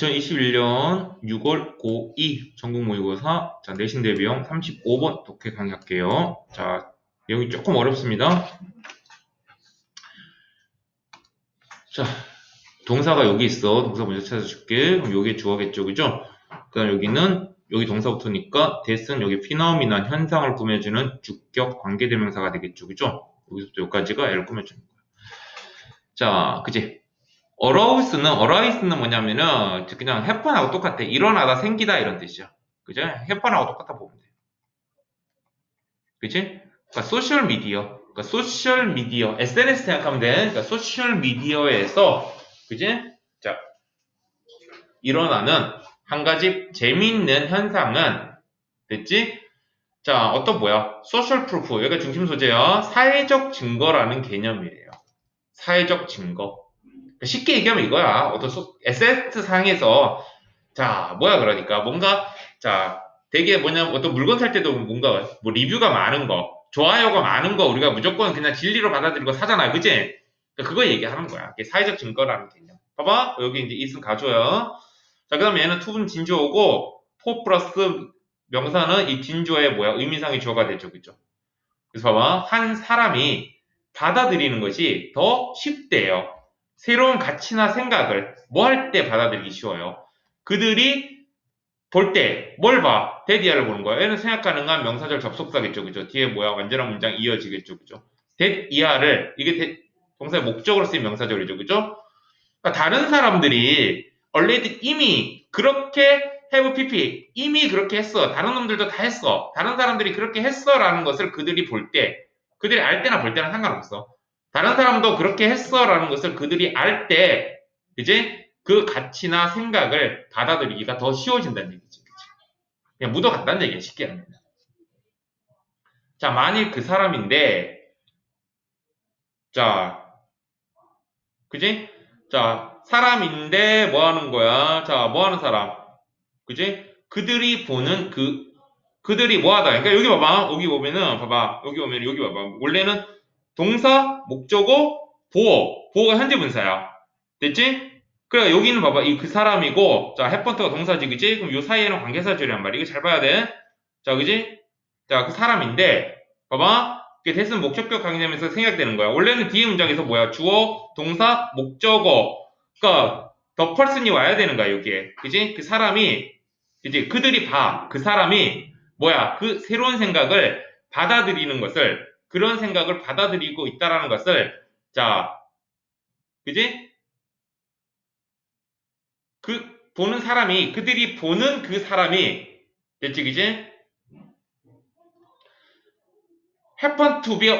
2021년 6월 고2 전국 모의고사 자 내신 대비형 35번 독해 강의할게요. 자 내용이 조금 어렵습니다. 자 동사가 여기 있어. 동사 먼저 찾아줄게. 그럼 여기 주어겠죠, 그죠? 그다음 여기는 여기 동사부터니까 대은 여기 피너미나 현상을 꾸며주는 주격 관계대명사가 되겠죠, 그죠? 여기서부터 여기까지가 L을 꾸며주는 거야. 자, 그지? 어라우스는 어라이스는 뭐냐면은 그냥 해판하고 똑같아. 일어나다 생기다 이런 뜻이야. 그죠? 해판하고 똑같아 보면 돼. 그치? 그러니까 소셜 미디어. 그러니까 소셜 미디어. SNS 생각하면 돼. 그러니까 소셜 미디어에서 그지? 자 일어나는 한 가지 재미있는 현상은 됐지? 자 어떤 뭐야? 소셜 프루프 여기가 중심 소재야. 사회적 증거라는 개념이에요. 사회적 증거. 쉽게 얘기하면 이거야. 어떤 소, 에세트 상에서 자 뭐야 그러니까 뭔가 자 되게 뭐냐 어떤 물건 살 때도 뭔가 뭐 리뷰가 많은 거 좋아요가 많은 거 우리가 무조건 그냥 진리로 받아들이고 사잖아 그지? 그러니까 그거 얘기하는 거야. 이게 사회적 증거라는 개념. 봐봐 여기 이제 이승 가줘요. 자 그다음 에 얘는 투분 진주어고 포 플러스 명사는 이 진주어의 뭐야 의미상의 주어가 되죠 그죠? 그래서 봐봐 한 사람이 받아들이는 것이 더 쉽대요. 새로운 가치나 생각을 뭐 할 때 받아들이기 쉬워요. 그들이 볼 때 뭘 봐? 데디아를 보는 거야. 얘는 생각 가능한 명사절 접속사겠죠. 그죠? 뒤에 뭐야? 완전한 문장 이어지겠죠. 그죠? 데이아를 이게 데, 동사의 목적으로 쓰인 명사절이죠. 그죠? 그러니까 다른 사람들이 already 이미 그렇게 have pp 이미 그렇게 했어. 다른 놈들도 다 했어. 다른 사람들이 그렇게 했어라는 것을 그들이 볼 때, 그들이 알 때나 볼 때는 상관없어. 다른 사람도 그렇게 했어라는 것을 그들이 알 때, 이제 그 가치나 생각을 받아들이기가 더 쉬워진다는. 그치? 그냥 묻어갔다는 얘기야, 쉽게 하면. 자, 만일 그 사람인데, 자, 그지? 자, 사람인데 뭐 하는 거야? 자, 뭐 하는 사람? 그지? 그들이 보는 그, 그들이 뭐 하다. 그러니까 여기 봐봐. 여기 보면은, 봐봐. 여기 보면, 여기 봐봐. 원래는 동사, 목적어, 보어. 보어가 현재 분사야. 됐지? 그래, 여기는 봐봐. 이 그 사람이고, 자, 해펀트가 동사지, 그지? 그럼 요 사이에는 관계사절이란 말이야. 이거 잘 봐야 돼. 자, 그지? 자, 그 사람인데, 봐봐. 이게 대신 목적격 강의되면서 생략되는 거야. 원래는 뒤에 문장에서 뭐야? 주어, 동사, 목적어. 그니까, 더 펄슨이 와야 되는 거야, 여기에. 그지? 그 사람이, 이제 그들이 봐. 그 사람이, 뭐야? 그 새로운 생각을 받아들이는 것을, 그런 생각을 받아들이고 있다라는 것을, 자, 그지? 그, 보는 사람이, 그들이 보는 그 사람이, 됐지, 그지? happen to be,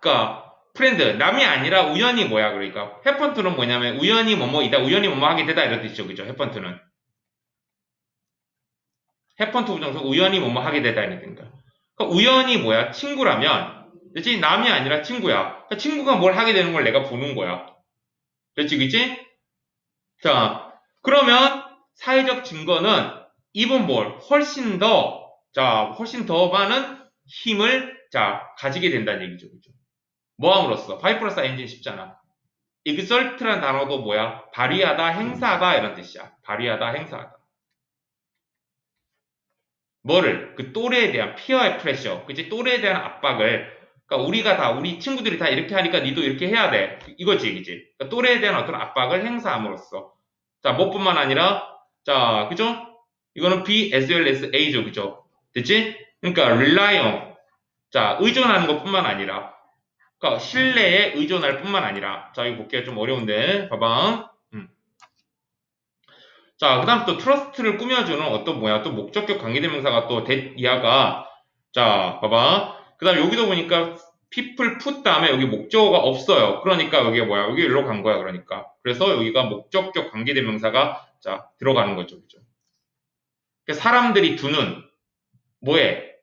그니까, 프렌드, 남이 아니라 우연히 뭐야, 그러니까. happen to는 뭐냐면, 우연히 뭐뭐이다, 우연히 뭐뭐 하게 되다, 이런 뜻이죠, 그죠? happen to는. happen to 부정서 우연히 뭐뭐 하게 되다, 이런 뜻인가. 그러니까 우연히 뭐야, 친구라면, 그치? 남이 아니라 친구야. 그러니까 친구가 뭘 하게 되는 걸 내가 보는 거야. 그렇지, 그치? 자, 그러면, 사회적 증거는, even more, 훨씬 더, 자, 훨씬 더 많은 힘을 자, 가지게 된다는 얘기죠. 그죠? 뭐함으로써? 바이 플러스 엔진 쉽잖아. exert라는 단어도 뭐야? 발휘하다, 행사하다 이런 뜻이야. 발휘하다, 행사하다. 뭐를? 그 또래에 대한 피어의 프레셔, 그치? 또래에 대한 압박을 그러니까 우리가 다 우리 친구들이 다 이렇게 하니까 니도 이렇게 해야 돼. 이거지, 그지? 그러니까 또래에 대한 어떤 압박을 행사함으로써 자, 뭐뿐만 아니라 자, 그죠? 이거는 B as well as A죠, 그죠? 됐지? 그러니까 rely on 자, 의존하는 것 뿐만 아니라, 그러니까 신뢰에 의존할 뿐만 아니라, 자, 이거 볼게요. 좀 어려운데, 봐봐. 음. 자, 그 다음 또 트러스트를 꾸며주는 어떤 뭐야, 또 목적격 관계대명사가 또 대, 이하가, 자, 봐봐. 그 다음 여기도 보니까 people put 다음에 여기 목적어가 없어요. 그러니까 여기가 뭐야, 여기 일로 간 거야, 그러니까. 그래서 여기가 목적격 관계대명사가, 자, 들어가는 거죠, 그죠? 그러니까 사람들이 두는, 뭐에,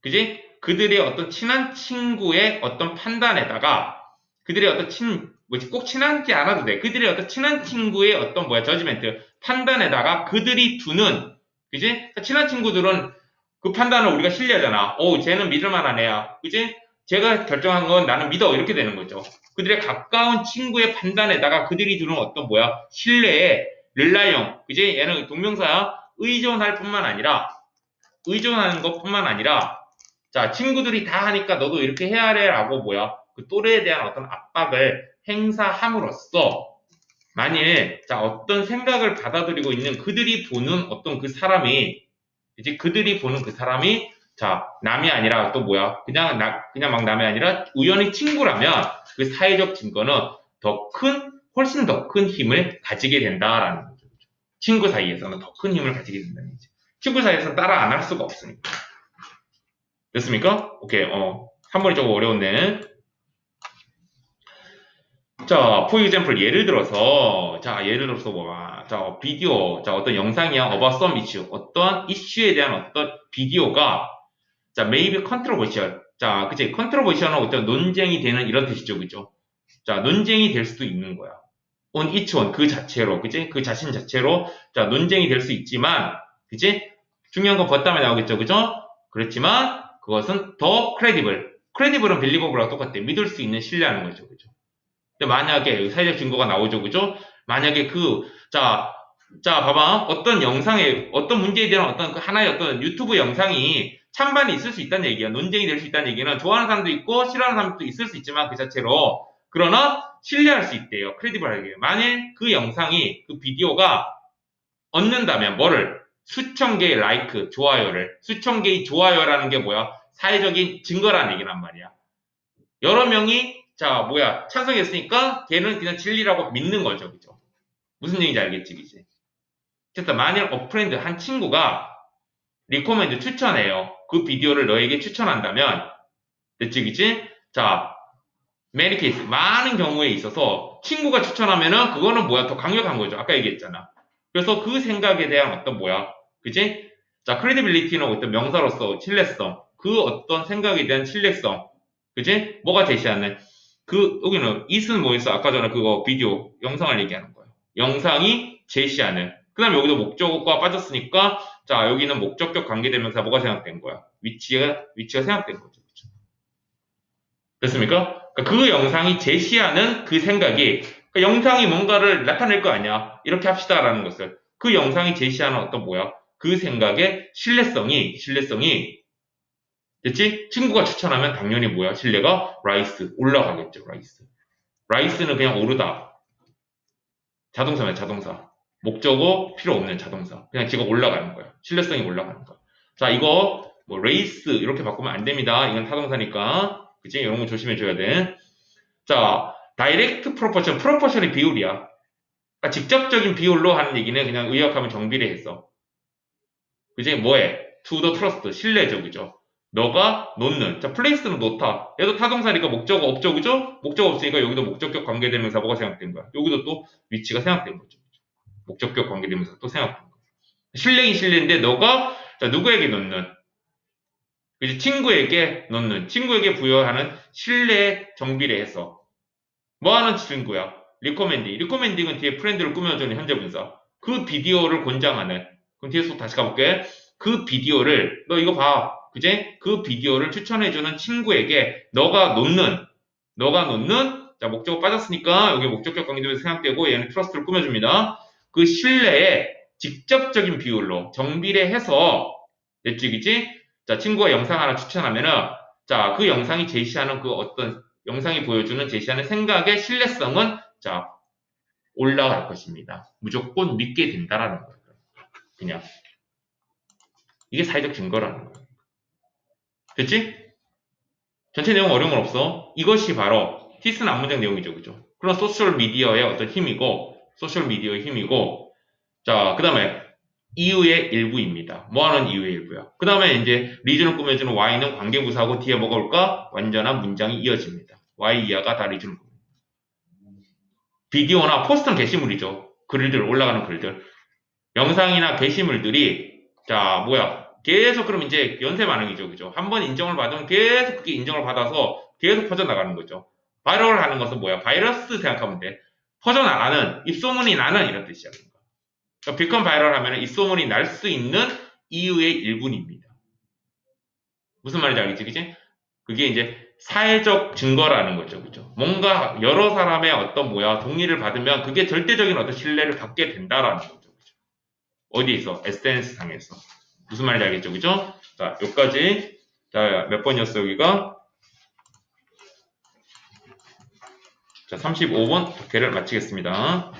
그지? 그들의 어떤 친한 친구의 어떤 판단에다가 그들의 어떤 친 뭐지 꼭 친하지 않아도 돼. 그들의 어떤 친한 친구의 어떤 뭐야 저지멘트 판단에다가 그들이 두는 그지? 그러니까 친한 친구들은 그 판단을 우리가 신뢰하잖아. 오 쟤는 믿을만한 애야. 그지? 제가 결정한 건 나는 믿어 이렇게 되는 거죠. 그들의 가까운 친구의 판단에다가 그들이 두는 어떤 뭐야 신뢰에 릴라이용. 그지? 얘는 동명사야. 의존할 뿐만 아니라, 의존하는 것 뿐만 아니라, 자, 친구들이 다 하니까 너도 이렇게 해야 해. 라고 뭐야. 그 또래에 대한 어떤 압박을 행사함으로써, 만일, 자, 어떤 생각을 받아들이고 있는 그들이 보는 어떤 그 사람이, 이제 그들이 보는 그 사람이, 자, 남이 아니라 또 뭐야. 그냥 나, 그냥 막 남이 아니라 우연히 친구라면 그 사회적 증거는 더 큰, 훨씬 더 큰 힘을 가지게 된다라는 거죠. 친구 사이에서는 더 큰 힘을 가지게 된다는 거죠. 친구 사이에서는 따라 안 할 수가 없으니까. 됐습니까? 오케이, 어. 한 번이 조금 어려운데. 자, example, 예를 들어서, 자, 예를 들어서 뭐야. 자, 비디오, 자, 어떤 영상이야, some issue. 어떤 이슈에 대한 어떤 비디오가, 자, maybe controversial. 자, 그치. controversial은 어떤 논쟁이 되는 이런 뜻이죠, 그죠? 자, 논쟁이 될 수도 있는 거야. on each one, 그 자체로, 그치? 그 자신 자체로, 자, 논쟁이 될 수 있지만, 그치? 중요한 건 걷다음에 나오겠죠, 그죠? 그렇지만, 그것은 더 credible. credible은 believable랑 똑같아. 믿을 수 있는 신뢰하는 거죠, 그죠? 근데 만약에 사회적 증거가 나오죠, 그죠? 만약에 그, 자, 자, 봐봐. 어떤 영상에, 어떤 문제에 대한 어떤 그 하나의 어떤 유튜브 영상이 찬반이 있을 수 있다는 얘기야. 논쟁이 될 수 있다는 얘기는 좋아하는 사람도 있고, 싫어하는 사람도 있을 수 있지만 그 자체로. 그러나, 신뢰할 수 있대요. 크레디블하게. 만일 그 영상이, 그 비디오가 얻는다면 뭐를? 수천 개의 라이크, 좋아요를. 수천 개의 좋아요라는 게 뭐야? 사회적인 증거라는 얘기란 말이야. 여러 명이 자, 뭐야, 찬성했으니까 걔는 그냥 진리라고 믿는 거죠. 그죠? 무슨 얘기인지 알겠지, 그지? 어쨌든 만일 어프렌드 한 친구가 리코멘드 추천해요. 그 비디오를 너에게 추천한다면 됐지, 그지? 자, 메리 케이스 많은 경우에 있어서 친구가 추천하면은 그거는 뭐야 더 강력한 거죠. 아까 얘기했잖아. 그래서 그 생각에 대한 어떤 뭐야, 그지? 자, 크레디빌리티는 어떤 명사로서 신뢰성, 그 어떤 생각에 대한 신뢰성, 그지? 뭐가 제시하는 그 여기는 이스는 뭐였어? 아까 전에 그거 비디오 영상을 얘기하는 거예요. 영상이 제시하는. 그다음에 여기도 목적어가 빠졌으니까 자 여기는 목적격 관계대명사 뭐가 생각된 거야? 위치가 위치가 생각된 거죠. 그렇죠? 됐습니까? 그러니까 그 영상이 제시하는 그 생각이 그 영상이 뭔가를 나타낼 거 아니야. 이렇게 합시다라는 것을 그 영상이 제시하는 어떤 뭐야? 그 생각의 신뢰성이 신뢰성이 됐지? 친구가 추천하면 당연히 뭐야? 신뢰가 라이스 올라가겠죠. 라이스. 라이스는 그냥 오르다. 자동사면 자동사. 목적어 필요 없는 자동사. 그냥 지가 올라가는 거야. 신뢰성이 올라가는 거야. 자, 이거 뭐 레이스 이렇게 바꾸면 안 됩니다. 이건 타동사니까. 그치? 이런 거 조심해 줘야 돼. 자, 다이렉트 프로포션. 프로포션의 비율이야. 그러니까 직접적인 비율로 하는 얘기는 그냥 의역하면 정비례 했어. 그지? 뭐해? the trust. 신뢰죠. 그죠? 너가 놓는. 자, 플레이스는 놓다. 얘도 타동사니까 목적어 그죠? 목적어 없으니까 여기도 목적격 관계대명사 뭐가 생각된 거야. 여기도 또 위치가 생각된 거죠. 목적격 관계대명사 또 생각된 거야. 신뢰인 신뢰인데 너가 자, 누구에게 놓는? 그지? 친구에게 놓는. 친구에게 부여하는 신뢰 정비를 해서 뭐 하는 친구야? 리코멘딩. 리코멘딩은 뒤에 프렌드를 꾸며주는 현재 분사. 그 비디오를 권장하는. 그럼 뒤에서 다시 가볼게. 그 비디오를 너 이거 봐. 그제? 그 비디오를 추천해주는 친구에게 너가 놓는, 너가 놓는, 자, 목적어 빠졌으니까 여기 목적격 관계되면서 생각되고 얘는 트러스트를 꾸며줍니다. 그 신뢰에 직접적인 비율로 정비례 해서, 됐지, 그지? 자, 친구가 영상 하나 추천하면은, 자, 그 영상이 제시하는 그 어떤, 영상이 보여주는 제시하는 생각의 신뢰성은, 자, 올라갈 것입니다. 무조건 믿게 된다라는 거예요. 그냥. 이게 사회적 증거라는 거예요. 됐지? 전체 내용 어려운 건 없어. 이것이 바로 티스는 앞문장 내용이죠. 그죠? 그런 소셜 미디어의 어떤 힘이고, 소셜 미디어의 힘이고, 자, 그 다음에 이유의 일부입니다. 뭐 하는 이유의 일부야? 그 다음에 이제 리즌을 꾸며주는 Y는 관계부사하고 뒤에 뭐가 올까? 완전한 문장이 이어집니다. Y 이하가 다 리즌을 꾸며. 비디오나 포스트는 게시물이죠. 글들, 올라가는 글들. 영상이나 게시물들이, 자, 뭐야? 계속 그럼 이제 연쇄 반응이죠. 그죠? 한 번 인정을 받으면 계속 그게 인정을 받아서 계속 퍼져나가는 거죠. 바이럴 하는 것은 뭐야? 바이러스 생각하면 돼. 퍼져나가는, 입소문이 나는 이런 뜻이야. 그러니까 비컨 바이럴 하면 입소문이 날 수 있는 이유의 일분입니다. 무슨 말인지 알겠지? 그지? 그게 이제 사회적 증거라는 거죠. 그죠? 뭔가 여러 사람의 어떤 뭐야 동의를 받으면 그게 절대적인 어떤 신뢰를 받게 된다라는 거죠. 그죠? 어디에서? SNS 상에서. 무슨 말인지 알겠죠? 그죠? 자, 여기까지. 자, 몇 번이었어, 여기가? 자, 35번 독해를 마치겠습니다.